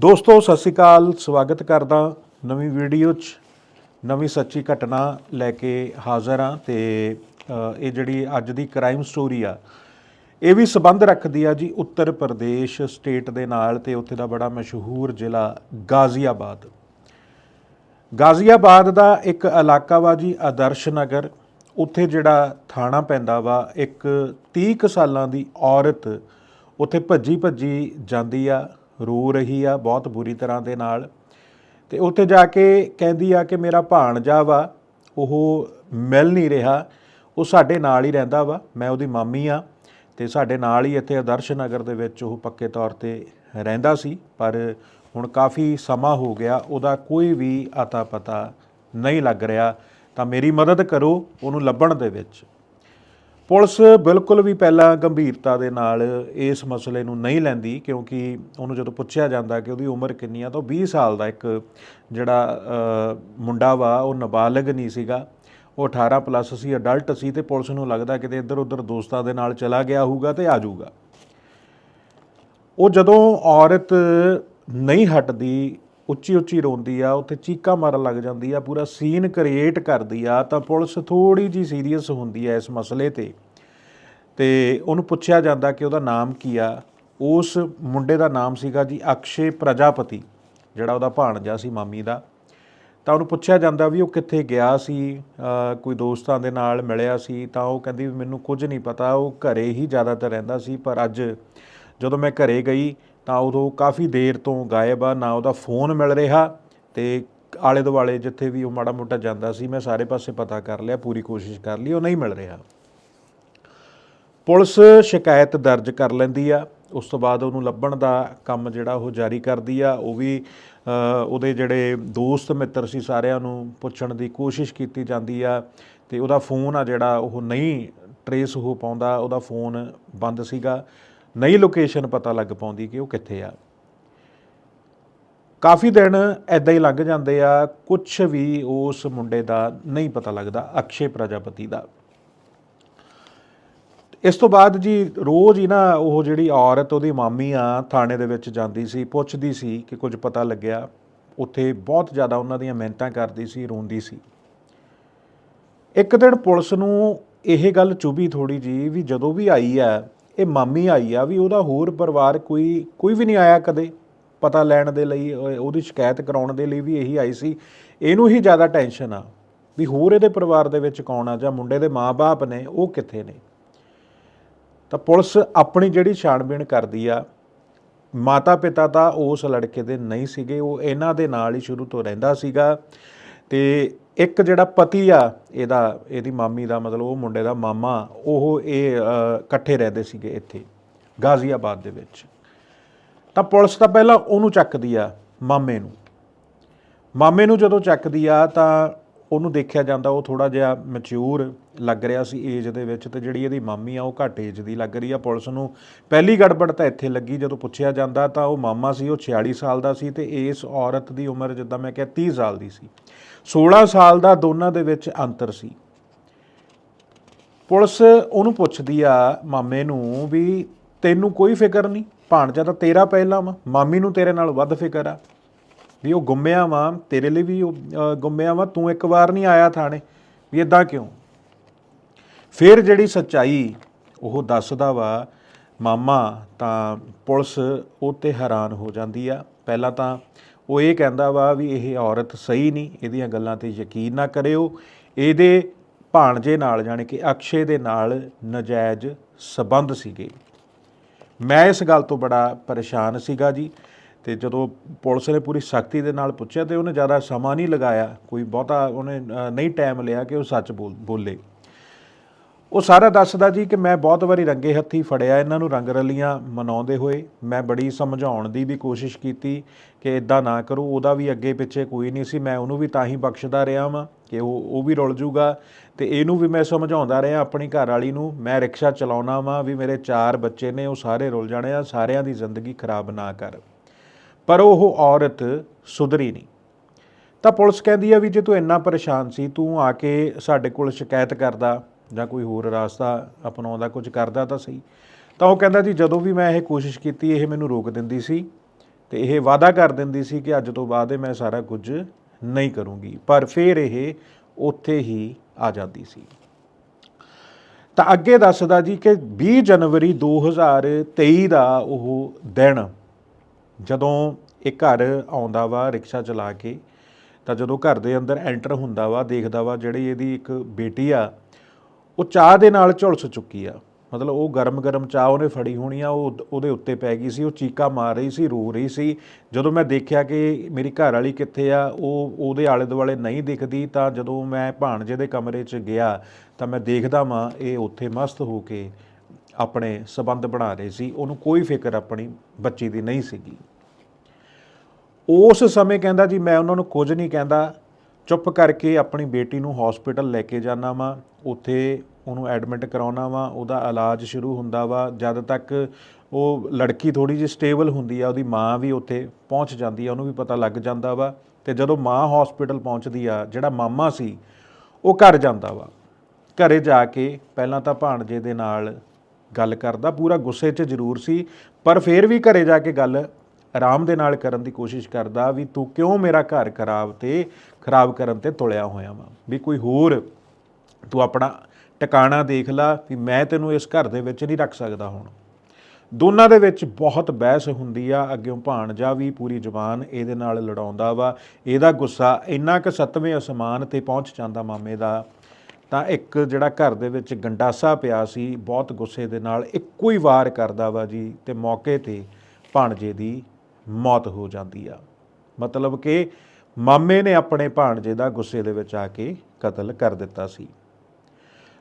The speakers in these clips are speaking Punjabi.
ਦੋਸਤੋ, ਸਤਿ ਸ਼੍ਰੀ ਅਕਾਲ, ਸਵਾਗਤ ਕਰਦਾ ਨਵੀਂ ਵੀਡੀਓ 'ਚ। ਨਵੀਂ ਸੱਚੀ ਘਟਨਾ ਲੈ ਕੇ ਹਾਜ਼ਰ ਹਾਂ ਤੇ ਇਹ ਜਿਹੜੀ ਅੱਜ ਦੀ ਕ੍ਰਾਈਮ ਸਟੋਰੀ ਆ, ਇਹ ਵੀ ਸਬੰਧ ਰੱਖਦੀ ਆ ਜੀ ਉੱਤਰ ਪ੍ਰਦੇਸ਼ ਸਟੇਟ ਦੇ ਨਾਲ ਤੇ ਉੱਥੇ ਦਾ ਬੜਾ ਮਸ਼ਹੂਰ ਜ਼ਿਲ੍ਹਾ ਗਾਜ਼ੀਆਬਾਦ। ਗਾਜ਼ੀਆਬਾਦ ਦਾ ਇੱਕ ਇਲਾਕਾ ਵਾ ਜੀ, ਆਦਰਸ਼ ਨਗਰ। ਉੱਥੇ ਜਿਹੜਾ ਥਾਣਾ ਪੈਂਦਾ ਵਾ, ਇੱਕ 30 ਕੁ ਸਾਲਾਂ ਦੀ ਔਰਤ ਉੱਥੇ ਭੱਜੀ ਭੱਜੀ ਜਾਂਦੀ ਆ। ਰੋ ਰਹੀ ਆ ਬਹੁਤ ਬੁਰੀ ਤਰ੍ਹਾਂ ਦੇ ਨਾਲ। ਤੇ ਉੱਥੇ ਜਾ ਕੇ ਕਹਿੰਦੀ ਆ ਕਿ ਮੇਰਾ ਭਾਣਜਾ ਵਾ, ਉਹ ਮਿਲ ਨਹੀਂ ਰਿਹਾ, ਉਹ ਸਾਡੇ ਨਾਲ ਹੀ ਰਹਿੰਦਾ ਵਾ, ਮੈਂ ਉਹਦੀ ਮਾਮੀ ਆ। ਤੇ ਸਾਡੇ ਨਾਲ ਹੀ ਇੱਥੇ ਆਦਰਸ਼ ਨਗਰ ਦੇ ਵਿੱਚ ਉਹ ਪੱਕੇ ਤੌਰ ਤੇ ਰਹਿੰਦਾ ਸੀ, ਪਰ ਹੁਣ ਕਾਫੀ ਸਮਾਂ ਹੋ ਗਿਆ, ਉਹਦਾ ਕੋਈ ਵੀ ਅਤਾ ਪਤਾ ਨਹੀਂ ਲੱਗ ਰਿਹਾ। ਤਾਂ ਮੇਰੀ ਮਦਦ ਕਰੋ ਉਹਨੂੰ ਲੱਭਣ ਦੇ ਵਿੱਚ। ਪੁਲਿਸ ਬਿਲਕੁਲ ਵੀ ਪਹਿਲਾਂ ਗੰਭੀਰਤਾ ਦੇ ਨਾਲ ਇਸ ਮਸਲੇ ਨੂੰ ਨਹੀਂ ਲੈਂਦੀ, ਕਿਉਂਕਿ ਉਹਨੂੰ ਜਦੋਂ ਪੁੱਛਿਆ ਜਾਂਦਾ ਕਿ ਉਹਦੀ ਉਮਰ ਕਿੰਨੀ ਆ, ਤਾਂ ਉਹ 20 ਸਾਲ ਦਾ ਇੱਕ ਜਿਹੜਾ ਮੁੰਡਾ ਵਾ, ਉਹ ਨਾਬਾਲਗ ਨਹੀਂ ਸੀਗਾ। ਉਹ 18 ਪਲੱਸ ਸੀ ਅਡਲਟ ਸੀ ਤੇ ਪੁਲਿਸ ਨੂੰ ਲੱਗਦਾ ਕਿਤੇ ਇੱਧਰ ਉੱਧਰ ਦੋਸਤਾਂ ਦੇ ਨਾਲ ਚਲਾ ਗਿਆ ਹੋਊਗਾ ਤੇ ਆ ਜਾਊਗਾ। ਉਹ ਜਦੋਂ ਔਰਤ ਨਹੀਂ ਹਟਦੀ ਉੱਚੀ ਉੱਚੀ ਰੋਂਦੀ ਆ, ਉੱਥੇ ਚੀਕਾਂ ਮਾਰਨ ਲੱਗ ਜਾਂਦੀ ਆ, ਪੂਰਾ ਸੀਨ ਕ੍ਰੀਏਟ ਕਰਦੀ ਆ, ਤਾਂ ਪੁਲਿਸ ਥੋੜੀ ਜੀ ਸੀਰੀਅਸ ਹੁੰਦੀ ਆ ਇਸ ਮਸਲੇ ਤੇ। ਤੇ ਉਹਨੂੰ ਪੁੱਛਿਆ ਜਾਂਦਾ ਕਿ ਉਹਦਾ ਨਾਮ ਕੀ ਆ। ਉਸ ਮੁੰਡੇ ਦਾ ਨਾਮ ਸੀਗਾ ਜੀ ਅਕਸ਼ੇ ਪ੍ਰਜਾਪਤੀ, ਜਿਹੜਾ ਉਹਦਾ ਭਾਣਜਾ ਸੀ ਮਾਮੀ ਦਾ। ਤਾਂ ਉਹਨੂੰ ਪੁੱਛਿਆ ਜਾਂਦਾ ਵੀ ਉਹ ਕਿੱਥੇ ਗਿਆ ਸੀ ਕੋਈ ਦੋਸਤਾਂ ਦੇ ਨਾਲ ਮਿਲਿਆ ਸੀ, ਤਾਂ ਉਹ ਕਹਿੰਦੀ ਵੀ ਮੈਨੂੰ ਕੁਝ ਨਹੀਂ ਪਤਾ, ਉਹ ਘਰੇ ਹੀ ਜ਼ਿਆਦਾਤਰ ਰਹਿੰਦਾ ਸੀ, ਪਰ ਅੱਜ ਜਦੋਂ ਮੈਂ ਘਰੇ ਗਈ ਤਾਂ ਉਦੋਂ ਕਾਫੀ ਦੇਰ ਤੋਂ ਗਾਇਬ ਆ, ਨਾ ਉਹਦਾ ਫੋਨ ਮਿਲ ਰਿਹਾ ਤੇ ਆਲੇ ਦੁਆਲੇ ਜਿੱਥੇ ਵੀ ਉਹ ਮਾੜਾ ਮੋਟਾ ਜਾਂਦਾ ਸੀ, ਮੈਂ ਸਾਰੇ ਪਾਸੇ ਪਤਾ ਕਰ ਲਿਆ, ਪੂਰੀ ਕੋਸ਼ਿਸ਼ ਕਰ ਲਈ, ਉਹ ਨਹੀਂ ਮਿਲ ਰਿਹਾ। ਪੁਲਿਸ ਸ਼ਿਕਾਇਤ ਦਰਜ ਕਰ ਲੈਂਦੀ ਆ, ਉਸ ਤੋਂ ਬਾਅਦ ਉਹਨੂੰ ਲੱਭਣ ਦਾ ਕੰਮ ਜਿਹੜਾ ਉਹ ਜਾਰੀ ਕਰਦੀ ਆ, ਉਹ ਵੀ ਉਹਦੇ ਜਿਹੜੇ ਦੋਸਤ ਮਿੱਤਰ ਸੀ ਸਾਰਿਆਂ ਨੂੰ ਪੁੱਛਣ ਦੀ ਕੋਸ਼ਿਸ਼ ਕੀਤੀ ਜਾਂਦੀ ਆ, ਤੇ ਉਹਦਾ ਫੋਨ ਆ ਜਿਹੜਾ ਉਹ ਨਹੀਂ ਟਰੇਸ ਹੋ ਪਾਉਂਦਾ, ਉਹਦਾ ਫੋਨ ਬੰਦ ਸੀਗਾ। ਨਹੀਂ ਲੋਕੇਸ਼ਨ ਪਤਾ ਲੱਗ ਪਾਉਂਦੀ ਕਿ ਉਹ ਕਿੱਥੇ ਆ। ਕਾਫੀ ਦਿਨ ਐਦਾਂ ਹੀ ਲੰਘ ਜਾਂਦੇ ਆ ਕੁਝ ਵੀ ਉਸ ਮੁੰਡੇ ਦਾ ਨਹੀਂ ਪਤਾ ਲੱਗਦਾ, ਅਕਸ਼ੇ ਪ੍ਰਜਾਪਤੀ ਦਾ। ਇਸ ਤੋਂ ਬਾਅਦ ਜੀ ਰੋਜ਼ ਹੀ ਨਾ ਉਹ ਜਿਹੜੀ ਔਰਤ ਉਹਦੀ ਮਾਮੀ ਆ, ਥਾਣੇ ਦੇ ਵਿੱਚ ਜਾਂਦੀ ਸੀ, ਪੁੱਛਦੀ ਸੀ ਕਿ ਕੁਝ ਪਤਾ ਲੱਗਿਆ। ਉੱਥੇ ਬਹੁਤ ਜ਼ਿਆਦਾ ਉਹਨਾਂ ਦੀਆਂ ਮਿਹਨਤਾਂ ਕਰਦੀ ਸੀ, ਰੋਂਦੀ ਸੀ। ਇੱਕ ਦਿਨ ਪੁਲਿਸ ਨੂੰ ਇਹ ਗੱਲ ਚੁਭੀ ਥੋੜੀ ਜੀ ਵੀ ਜਦੋਂ ਵੀ ਆਈ ਆ ਇਹ ਮਾਮੀ ਆਈ ਆ ਵੀ ਉਹਦਾ ਹੋਰ ਪਰਿਵਾਰ ਕੋਈ ਕੋਈ ਵੀ ਨਹੀਂ ਆਇਆ ਕਦੇ। ਪਤਾ ਲੈਣ ਦੇ ਲਈ ਉਹਦੀ ਸ਼ਿਕਾਇਤ ਕਰਾਉਣ ਦੇ ਲਈ ਵੀ ਇਹੀ ਆਈ ਸੀ। ਇਹਨੂੰ ਹੀ ਜ਼ਿਆਦਾ ਟੈਨਸ਼ਨ ਆ ਵੀ ਹੋਰ ਇਹਦੇ ਪਰਿਵਾਰ ਦੇ ਵਿੱਚ ਕੌਣ ਆ ਜਾਂ ਮੁੰਡੇ ਦੇ ਮਾਪੇ ਨੇ, ਉਹ ਕਿੱਥੇ ਨੇ। ਤਾਂ ਪੁਲਿਸ ਆਪਣੀ ਜਿਹੜੀ ਛਾਣਬੀਣ ਕਰਦੀ ਆ ਮਾਤਾ ਪਿਤਾ ਤਾਂ ਉਸ ਲੜਕੇ ਦੇ ਨਹੀਂ ਸੀਗੇ, ਉਹ ਇਹਨਾਂ ਦੇ ਨਾਲ ਹੀ ਸ਼ੁਰੂ ਤੋਂ ਰਹਿੰਦਾ ਸੀਗਾ। ਤੇ ਇੱਕ ਜਿਹੜਾ ਪਤੀ ਆ, ਇਹਦਾ, ਇਹਦੀ ਮਾਮੀ ਦਾ ਮਤਲਬ ਉਹ ਮੁੰਡੇ ਦਾ ਮਾਮਾ, ਉਹ ਇਹ ਇਕੱਠੇ ਰਹਿੰਦੇ ਸੀਗੇ ਇੱਥੇ, ਗਾਜ਼ੀਆਬਾਦ ਦੇ ਵਿੱਚ। ਤਾਂ ਪੁਲਿਸ ਤਾਂ ਪਹਿਲਾਂ ਉਹਨੂੰ ਚੱਕਦੀ ਆ, ਮਾਮੇ ਨੂੰ। ਮਾਮੇ ਨੂੰ ਜਦੋਂ ਚੱਕਦੀ ਆ ਤਾਂ ਉਹਨੂੰ ਦੇਖਿਆ ਜਾਂਦਾ, ਉਹ ਥੋੜਾ ਜਿਹਾ ਮੈਚਿਊਰ ਲੱਗ ਰਿਹਾ ਸੀ ਏਜ ਦੇ ਵਿੱਚ ਤੇ ਜਿਹੜੀ ਇਹਦੀ ਮਾਮੀ ਆ, ਉਹ ਘੱਟ ਏਜ ਦੀ ਲੱਗ ਰਹੀ ਆ। ਪੁਲਿਸ ਨੂੰ ਪਹਿਲੀ ਗੜਬੜ ਤਾਂ ਇੱਥੇ ਲੱਗੀ, ਜਦੋਂ ਪੁੱਛਿਆ ਜਾਂਦਾ ਤਾਂ ਉਹ ਮਾਮਾ ਸੀ, ਉਹ 46 ਸਾਲ ਦਾ ਸੀ ਤੇ ਇਸ ਔਰਤ ਦੀ ਉਮਰ ਜਿੱਦਾਂ ਮੈਂ ਕਿਹਾ 30 ਸਾਲ ਦੀ ਸੀ। 16 ਸਾਲ ਦਾ ਦੋਨਾਂ ਦੇ ਵਿੱਚ ਅੰਤਰ ਸੀ। ਪੁਲਿਸ ਉਹਨੂੰ ਪੁੱਛਦੀ ਆ ਮਾਮੇ ਨੂੰ ਵੀ ਤੈਨੂੰ ਕੋਈ ਫਿਕਰ ਨਹੀਂ, ਭਾਣਜਾ ਤਾਂ ਤੇਰਾ ਪਹਿਲਾਂ ਵਾ, ਮਾਮੀ ਨੂੰ ਤੇਰੇ ਨਾਲ ਵੱਧ ਫਿਕਰ ਆ। ਵੀ ਉਹ ਗੁੰਮਿਆ ਵਾਂ, ਤੇਰੇ ਲਈ ਵੀ ਉਹ ਗੁੰਮਿਆ ਵਾ, ਤੂੰ ਇੱਕ ਵਾਰ ਨਹੀਂ ਆਇਆ ਥਾਣੇ, ਵੀ ਇਦਾਂ ਕਿਉਂ? ਫਿਰ ਜਿਹੜੀ ਸੱਚਾਈ ਉਹ ਦੱਸਦਾ ਵਾ, ਮਾਮਾ, ਤਾਂ ਪੁਲਿਸ ਉਹ ਤੇ ਹੈਰਾਨ ਹੋ ਜਾਂਦੀ ਆ। ਪਹਿਲਾਂ ਤਾਂ ਉਹ ਇਹ ਕਹਿੰਦਾ ਵਾ ਵੀ ਇਹ ਔਰਤ ਸਹੀ ਨਹੀਂ, ਇਹਦੀਆਂ ਗੱਲਾਂ ਤੇ ਯਕੀਨ ਨਾ ਕਰਿਓ। ਇਹਦੇ ਭਾਣਜੇ ਨਾਲ ਜਾਣੀ ਕਿ ਅਕਸ਼ੇ ਦੇ ਨਾਲ ਨਜਾਇਜ਼ ਸਬੰਧ ਸੀਗੇ। ਮੈਂ ਇਸ ਗੱਲ ਤੋਂ ਬੜਾ ਪਰੇਸ਼ਾਨ ਸੀਗਾ ਜੀ। ਤੇ ਜਦੋਂ ਪੁਲਿਸ ਨੇ ਪੂਰੀ ਸਖਤੀ ਦੇ ਨਾਲ ਪੁੱਛਿਆ ਤੇ ਉਹਨੇ ਜ਼ਿਆਦਾ ਸਮਾਂ ਨਹੀਂ ਲਗਾਇਆ, ਕੋਈ ਬਹੁਤਾ ਉਹਨੇ ਨਹੀਂ ਟਾਈਮ ਲਿਆ ਕਿ ਉਹ ਸੱਚ ਬੋਲ, ਬੋਲੇ। ਉਹ ਸਾਰਾ ਦੱਸਦਾ ਜੀ ਕਿ ਮੈਂ ਬਹੁਤ ਵਾਰੀ ਰੰਗੇ ਹੱਥੀ ਫੜਿਆ ਇਹਨਾਂ ਨੂੰ ਰੰਗ ਰਲੀਆਂ ਮਨਾਉਂਦੇ ਹੋਏ। ਮੈਂ ਬੜੀ ਸਮਝਾਉਣ ਦੀ ਵੀ ਕੋਸ਼ਿਸ਼ ਕੀਤੀ ਕਿ ਇਦਾਂ ਨਾ ਕਰੋ, ਉਹਦਾ ਵੀ ਅੱਗੇ ਪਿੱਛੇ ਕੋਈ ਨਹੀਂ ਸੀ, ਮੈਂ ਉਹਨੂੰ ਵੀ ਤਾਂ ਹੀ ਬਖਸ਼ਦਾ ਰਿਹਾ ਵਾਂ ਕਿ ਉਹ ਉਹ ਵੀ ਰੁੱਲ ਜੂਗਾ ਤੇ ਇਹਨੂੰ ਵੀ ਮੈਂ ਸਮਝਾਉਂਦਾ ਰਿਹਾ ਆਪਣੀ ਘਰ ਵਾਲੀ ਨੂੰ, ਮੈਂ ਰਿਕਸ਼ਾ ਚਲਾਉਣਾ ਵਾਂ ਵੀ ਮੇਰੇ ਚਾਰ ਬੱਚੇ ਨੇ, ਉਹ ਸਾਰੇ ਰੁੱਲ ਜਾਣੇ ਆ, ਸਾਰਿਆਂ ਦੀ ਜ਼ਿੰਦਗੀ ਖਰਾਬ ਨਾ ਕਰ। ਪਰ ਉਹ ਔਰਤ ਸੁਧਰੀ ਨਹੀਂ। ਤਾਂ ਪੁਲਿਸ ਕਹਿੰਦੀ ਆ ਵੀ ਜੇ ਤੂੰ ਇੰਨਾ ਪਰੇਸ਼ਾਨ ਸੀ, ਤੂੰ ਆ ਕੇ ਸਾਡੇ ਕੋਲ ਸ਼ਿਕਾਇਤ ਕਰਦਾ ਜਾਂ ਕੋਈ ਹੋਰ ਰਾਸਤਾ ਅਪਣਾਉਂਦਾ, ਕੁਝ ਕਰਦਾ ਤਾਂ ਸਹੀ। ਤਾਂ ਉਹ ਕਹਿੰਦਾ ਜੀ, ਜਦੋਂ ਵੀ ਮੈਂ ਇਹ ਕੋਸ਼ਿਸ਼ ਕੀਤੀ, ਇਹ ਮੈਨੂੰ ਰੋਕ ਦਿੰਦੀ ਸੀ ਤੇ ਇਹ ਵਾਅਦਾ ਕਰ ਦਿੰਦੀ ਸੀ ਕਿ ਅੱਜ ਤੋਂ ਬਾਅਦ ਇਹ ਮੈਂ ਸਾਰਾ ਕੁਝ ਨਹੀਂ ਕਰੂੰਗੀ। ਪਰ ਫਿਰ ਇਹ ਉੱਥੇ ਹੀ ਆ ਜਾਂਦੀ ਸੀ। ਤਾਂ ਅੱਗੇ ਦੱਸਦਾ ਜੀ ਕਿ 20 ਜਨਵਰੀ 2023 ਦਾ ਉਹ ਦਿਨ ਜਦੋਂ ਇਹ ਘਰ ਆਉਂਦਾ ਵਾ, ਰਿਕਸ਼ਾ ਚਲਾ ਕੇ, ਤਾਂ ਜਦੋਂ ਘਰ ਦੇ ਅੰਦਰ ਐਂਟਰ ਹੁੰਦਾ ਵਾ, ਦੇਖਦਾ ਵਾ ਜਿਹੜੀ ਇਹਦੀ ਇੱਕ ਬੇਟੀ ਆ, ਉਹ ਚਾਹ ਦੇ ਨਾਲ ਝੁਲਸ ਚੁੱਕੀ ਆ। ਮਤਲਬ ਉਹ ਗਰਮ-ਗਰਮ ਚਾਹ ਉਹਨੇ ਫੜੀ ਹੋਣੀ ਆ, ਉਹ ਉਹਦੇ ਉੱਤੇ ਪੈ ਗਈ ਸੀ, ਉਹ ਚੀਕਾ ਮਾਰ ਰਹੀ ਸੀ, ਰੋ ਰਹੀ ਸੀ। ਜਦੋਂ ਮੈਂ ਦੇਖਿਆ ਕਿ ਮੇਰੀ ਘਰ ਵਾਲੀ ਕਿੱਥੇ ਆ, ਉਹ, ਉਹਦੇ ਆਲੇ ਦੁਆਲੇ ਨਹੀਂ ਦਿਖਦੀ, ਤਾਂ ਜਦੋਂ ਮੈਂ ਭਾਣਜੇ ਦੇ ਕਮਰੇ 'ਚ ਗਿਆ, ਤਾਂ ਮੈਂ ਦੇਖਦਾ ਵਾਂ, ਇਹ ਉੱਥੇ ਮਸਤ ਹੋ ਕੇ ਆਪਣੇ ਸਬੰਧ ਬਣਾ ਰਹੇ ਸੀ, ਉਹਨੂੰ ਕੋਈ ਫਿਕਰ ਆਪਣੀ ਬੱਚੀ ਦੀ ਨਹੀਂ ਸੀਗੀ। ਉਸ ਸਮੇਂ ਕਹਿੰਦਾ ਜੀ, ਮੈਂ ਉਹਨਾਂ ਨੂੰ ਕੁਝ ਨਹੀਂ ਕਹਿੰਦਾ, ਚੁੱਪ ਕਰਕੇ ਆਪਣੀ ਬੇਟੀ ਨੂੰ ਹਸਪੀਟਲ ਲੈ ਕੇ ਜਾਣਾ ਵਾ, ਉੱਥੇ ਉਹਨੂੰ ਐਡਮਿਟ ਕਰਾਉਣਾ ਵਾ, ਉਹਦਾ ਇਲਾਜ ਸ਼ੁਰੂ ਹੁੰਦਾ ਵਾ, ਜਦ ਤੱਕ ਉਹ ਲੜਕੀ ਥੋੜੀ ਜਿਹੀ ਸਟੇਬਲ ਹੁੰਦੀ ਆ, ਉਹਦੀ ਮਾਂ ਵੀ ਉੱਥੇ ਪਹੁੰਚ ਜਾਂਦੀ ਆ, ਉਹਨੂੰ ਵੀ ਪਤਾ ਲੱਗ ਜਾਂਦਾ ਵਾ, ਤੇ ਜਦੋਂ ਮਾਂ ਹਸਪੀਟਲ ਪਹੁੰਚਦੀ ਆ, ਜਿਹੜਾ ਮਾਮਾ ਸੀ, ਉਹ ਘਰ ਜਾਂਦਾ ਵਾ। ਘਰੇ ਜਾ ਕੇ ਪਹਿਲਾਂ ਤਾਂ ਭਾਣਜੇ ਦੇ ਨਾਲ ਗੱਲ ਕਰਦਾ। ਪੂਰਾ ਗੁੱਸੇ 'ਚ ਜ਼ਰੂਰ ਸੀ, ਪਰ ਫਿਰ ਵੀ ਘਰੇ ਜਾ ਕੇ ਗੱਲ ਆਰਾਮ ਦੇ ਨਾਲ ਕਰਨ ਦੀ ਕੋਸ਼ਿਸ਼ ਕਰਦਾ ਵੀ ਤੂੰ ਕਿਉਂ ਮੇਰਾ ਘਰ ਖਰਾਬ ਤੇ ਖਰਾਬ ਕਰਨ ਤੇ ਤੁਲਿਆ ਹੋਇਆ ਵਾ? ਵੀ ਕੋਈ ਹੋਰ ਤੂੰ ਆਪਣਾ ਟਿਕਾਣਾ ਦੇਖ ਲੈ ਵੀ ਮੈਂ ਤੈਨੂੰ ਇਸ ਘਰ ਦੇ ਵਿੱਚ ਨਹੀਂ ਰੱਖ ਸਕਦਾ ਹੁਣ। ਦੋਨਾਂ ਦੇ ਵਿੱਚ ਬਹੁਤ ਬਹਿਸ ਹੁੰਦੀ ਆ, ਅੱਗਿਓਂ ਭਾਣਜਾ ਵੀ ਪੂਰੀ ਜ਼ਬਾਨ ਇਹਦੇ ਨਾਲ ਲੜਾਉਂਦਾ ਵਾ। ਇਹਦਾ ਗੁੱਸਾ ਇੰਨਾ ਕਿ ਸੱਤਵੇਂ ਅਸਮਾਨ ਤੇ ਪਹੁੰਚ ਜਾਂਦਾ ਮਾਮੇ ਦਾ ਤਾਂ ਇੱਕ ਜਿਹੜਾ ਘਰ ਦੇ ਵਿੱਚ ਗੰਡਾਸਾ ਪਿਆ ਸੀ, ਬਹੁਤ ਗੁੱਸੇ ਦੇ ਨਾਲ ਇੱਕੋ ਹੀ ਵਾਰ ਕਰਦਾ ਵਾ ਜੀ ਤੇ ਮੌਕੇ ਤੇ ਭਾਣਜੇ ਦੀ ਮੌਤ ਹੋ ਜਾਂਦੀ ਆ। ਮਤਲਬ ਕਿ ਮਾਮੇ ਨੇ ਆਪਣੇ ਭਾਣਜੇ ਦਾ ਗੁੱਸੇ ਦੇ ਵਿੱਚ ਆ ਕੇ ਕਤਲ ਕਰ ਦਿੱਤਾ ਸੀ।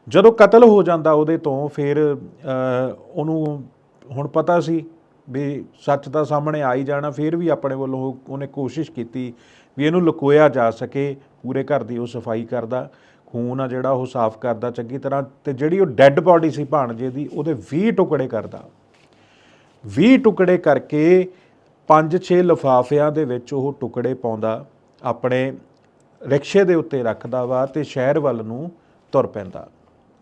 ਜਦੋਂ ਕਤਲ ਹੋ ਜਾਂਦਾ ਉਹਦੇ ਤੋਂ ਫਿਰ ਉਹਨੂੰ ਹੁਣ ਪਤਾ ਸੀ ਵੀ ਸੱਚ ਤਾਂ ਸਾਹਮਣੇ ਆ ਹੀ ਜਾਣਾ, ਫਿਰ ਵੀ ਆਪਣੇ ਵੱਲੋਂ ਉਹਨੇ ਕੋਸ਼ਿਸ਼ ਕੀਤੀ ਵੀ ਇਹਨੂੰ ਲੁਕੋਇਆ ਜਾ ਸਕੇ, ਪੂਰੇ ਘਰ ਦੀ ਉਹ ਸਫ਼ਾਈ ਕਰਦਾ। ਖੂਨ ਆ ਜਿਹੜਾ ਉਹ ਸਾਫ਼ ਕਰਦਾ ਚੰਗੀ ਤਰ੍ਹਾਂ ਤੇ ਜਿਹੜੀ ਉਹ ਡੈੱਡ ਬਾਡੀ ਸੀ ਭਾਣਜੇ ਦੀ, ਉਹਦੇ 20 ਟੁਕੜੇ ਕਰਦਾ। 20 ਟੁਕੜੇ ਕਰਕੇ 5-6 ਲਫਾਫਿਆਂ ਦੇ ਵਿੱਚ ਉਹ ਟੁਕੜੇ ਪਾਉਂਦਾ, ਆਪਣੇ ਰਿਕਸ਼ੇ ਦੇ ਉੱਤੇ ਰੱਖਦਾ ਵਾ ਤੇ ਸ਼ਹਿਰ ਵੱਲ ਨੂੰ ਤੁਰ ਪੈਂਦਾ।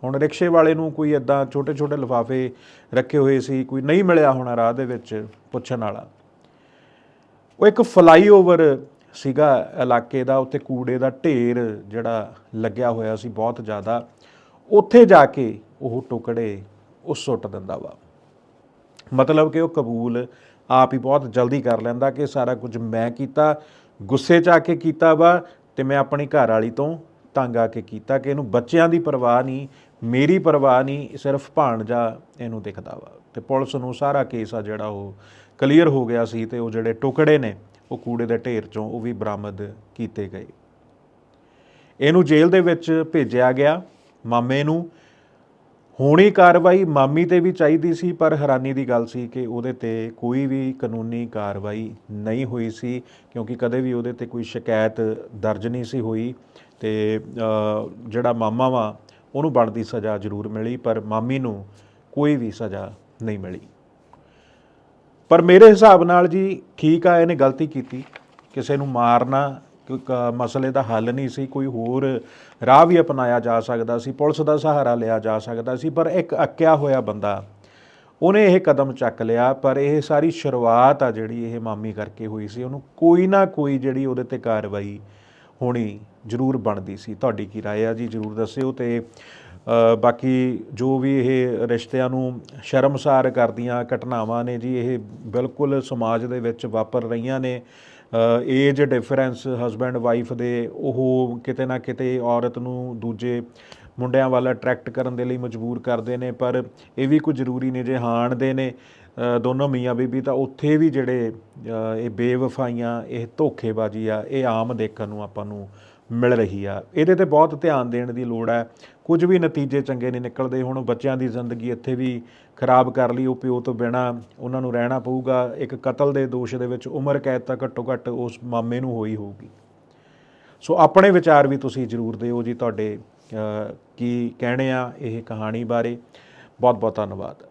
ਹੁਣ ਰਿਕਸ਼ੇ ਵਾਲੇ ਨੂੰ ਕੋਈ ਇਦਾਂ ਛੋਟੇ-ਛੋਟੇ ਲਫਾਫੇ ਰੱਖੇ ਹੋਏ ਸੀ, ਕੋਈ ਨਹੀਂ ਮਿਲਿਆ ਹੋਣਾ ਰਾਹ ਦੇ ਵਿੱਚ ਪੁੱਛਣ ਵਾਲਾ। ਉਹ ਇੱਕ ਫਲਾਈਓਵਰ ਸੀਗਾ ਇਲਾਕੇ ਦਾ, ਉੱਥੇ ਕੂੜੇ ਦਾ ਢੇਰ ਜਿਹੜਾ ਲੱਗਿਆ ਹੋਇਆ ਸੀ ਬਹੁਤ ਜ਼ਿਆਦਾ, ਉੱਥੇ ਜਾ ਕੇ ਉਹ ਟੁਕੜੇ ਉਹ ਸੁੱਟ ਦਿੰਦਾ ਵਾ। ਮਤਲਬ ਕਿ ਉਹ ਕਬੂਲ ਆਪ ਹੀ ਬਹੁਤ ਜਲਦੀ ਕਰ ਲੈਂਦਾ ਕਿ ਸਾਰਾ ਕੁਝ ਮੈਂ ਕੀਤਾ, ਗੁੱਸੇ 'ਚ ਆ ਕੇ ਕੀਤਾ ਵਾ ਤੇ ਮੈਂ ਆਪਣੀ ਘਰ ਵਾਲੀ ਤੋਂ ਤੰਗ ਆ ਕੇ ਕੀਤਾ ਕਿ ਇਹਨੂੰ ਬੱਚਿਆਂ ਦੀ ਪਰਵਾਹ ਨਹੀਂ, ਮੇਰੀ ਪਰਵਾਹ ਨਹੀਂ, ਸਿਰਫ ਭਾਣਜਾ ਇਹਨੂੰ ਦਿਖਦਾ ਵਾ। ਤੇ ਪੁਲਿਸ ਨੂੰ ਸਾਰਾ ਕੇਸ ਆ ਜਿਹੜਾ ਉਹ ਕਲੀਅਰ ਹੋ ਗਿਆ ਸੀ ਤੇ ਉਹ ਜਿਹੜੇ ਟੁਕੜੇ ਨੇ ਉਹ ਕੂੜੇ ਦੇ ਢੇਰ ਚੋਂ ਉਹ ਵੀ ਬਰਾਮਦ ਕੀਤੇ ਗਏ। ਇਹਨੂੰ ਜੇਲ੍ਹ ਦੇ ਵਿੱਚ ਭੇਜਿਆ ਗਿਆ। ਮਾਮੇ ਨੂੰ ਹੋਣੀ ਕਾਰਵਾਈ ਮਾਮੀ ਤੇ ਵੀ ਚਾਹੀਦੀ ਸੀ, ਪਰ ਹੈਰਾਨੀ ਦੀ ਗੱਲ ਸੀ ਕਿ ਉਹਦੇ ਤੇ ਕੋਈ ਵੀ ਕਾਨੂੰਨੀ ਕਾਰਵਾਈ ਨਹੀਂ ਹੋਈ ਸੀ, ਕਿਉਂਕਿ ਕਦੇ ਵੀ ਉਹਦੇ ਤੇ ਕੋਈ ਸ਼ਿਕਾਇਤ ਦਰਜ ਨਹੀਂ ਸੀ ਹੋਈ ਤੇ ਜਿਹੜਾ ਮਾਮਾ ਵਾ, ਉਹਨੂੰ ਬਣਦੀ ਸਜ਼ਾ ਜ਼ਰੂਰ ਮਿਲੀ, ਪਰ ਮਾਮੀ ਨੂੰ ਕੋਈ ਵੀ ਸਜ਼ਾ ਨਹੀਂ ਮਿਲੀ। ਪਰ ਮੇਰੇ ਹਿਸਾਬ ਨਾਲ ਜੀ ਠੀਕ ਆ, ਇਹਨੇ ਗਲਤੀ ਕੀਤੀ। ਕਿਸੇ ਨੂੰ ਮਾਰਨਾ ਕੋਈ ਮਸਲੇ ਦਾ ਹੱਲ ਨਹੀਂ ਸੀ, ਕੋਈ ਹੋਰ ਰਾਹ ਵੀ ਅਪਣਾਇਆ ਜਾ ਸਕਦਾ ਸੀ, ਪੁਲਿਸ ਦਾ ਸਹਾਰਾ ਲਿਆ ਜਾ ਸਕਦਾ ਸੀ, ਪਰ ਇੱਕ ਅੱਕਿਆ ਹੋਇਆ ਬੰਦਾ ਉਹਨੇ ਇਹ ਕਦਮ ਚੱਕ ਲਿਆ, ਪਰ ਇਹ ਸਾਰੀ ਸ਼ੁਰੂਆਤ ਆ ਜਿਹੜੀ ਇਹ ਮਾਮੀ ਕਰਕੇ ਹੋਈ ਸੀ, ਉਹਨੂੰ ਕੋਈ ਨਾ ਕੋਈ ਜਿਹੜੀ ਉਹਦੇ ਤੇ ਕਾਰਵਾਈ ਹੋਣੀ ਜ਼ਰੂਰ ਬਣਦੀ ਸੀ। ਤੁਹਾਡੀ ਕੀ ਰਾਏ ਆ ਜੀ? ਜ਼ਰੂਰ ਦੱਸਿਓ ਤੇ ਬਾਕੀ ਜੋ ਵੀ ਇਹ ਰਿਸ਼ਤਿਆਂ ਨੂੰ ਸ਼ਰਮਸਾਰ ਕਰਦੀਆਂ ਘਟਨਾਵਾਂ ਨੇ ਜੀ, ਇਹ ਬਿਲਕੁਲ ਸਮਾਜ ਦੇ ਵਿੱਚ ਵਾਪਰ ਰਹੀਆਂ ਨੇ। ਏਜ ਡਿਫਰੈਂਸ ਹਸਬੈਂਡ ਵਾਈਫ ਦੇ ਉਹ ਕਿਤੇ ਨਾ ਕਿਤੇ ਔਰਤ ਨੂੰ ਦੂਜੇ ਮੁੰਡਿਆਂ ਵੱਲ ਅਟਰੈਕਟ ਕਰਨ ਦੇ ਲਈ ਮਜਬੂਰ ਕਰਦੇ ਨੇ, ਪਰ ਇਹ ਵੀ ਕੋਈ ਜ਼ਰੂਰੀ ਨਹੀਂ ਜੇ ਹਾਣ ਦੇ ਨੇ। ਦੋਨੋਂ ਮੀਆਂ ਬੀਬੀ ਤਾਂ ਉੱਥੇ ਵੀ ਜਿਹੜੇ ਇਹ ਬੇਵਫਾਈਆਂ, ਇਹ ਧੋਖੇਬਾਜ਼ੀ ਆ, ਇਹ ਆਮ ਦੇਖਣ ਨੂੰ ਆਪਾਂ ਨੂੰ ਮਿਲ ਰਹੀ ਆ। ਇਹਦੇ ਤੇ ਬਹੁਤ ਧਿਆਨ ਦੇਣ ਦੀ ਲੋੜ ਹੈ। ਕੁਝ ਵੀ ਨਤੀਜੇ ਚੰਗੇ ਨਹੀਂ ਨਿਕਲਦੇ। ਹੁਣ ਬੱਚਿਆਂ ਦੀ ਜ਼ਿੰਦਗੀ ਇੱਥੇ ਵੀ ਖਰਾਬ ਕਰ ਲਈ। ਉਹ ਪਿਓ ਤੋਂ ਬਿਨਾ ਉਹਨਾਂ ਨੂੰ ਰਹਿਣਾ ਪਊਗਾ। ਇੱਕ ਕਤਲ ਦੇ ਦੋਸ਼ ਦੇ ਵਿੱਚ ਉਮਰ ਕੈਦ ਤਾਂ ਘੱਟੋ ਘੱਟ ਉਸ ਮਾਮੇ ਨੂੰ ਹੋਈ ਹੋਊਗੀ। ਸੋ ਆਪਣੇ ਵਿਚਾਰ ਵੀ ਤੁਸੀਂ ਜਰੂਰ ਦਿਓ ਜੀ। ਤੁਹਾਡੇ ਕੀ ਕਹਿਣੇ ਆ ਇਹ ਕਹਾਣੀ ਬਾਰੇ। ਬਹੁਤ ਬਹੁਤ ਧੰਨਵਾਦ।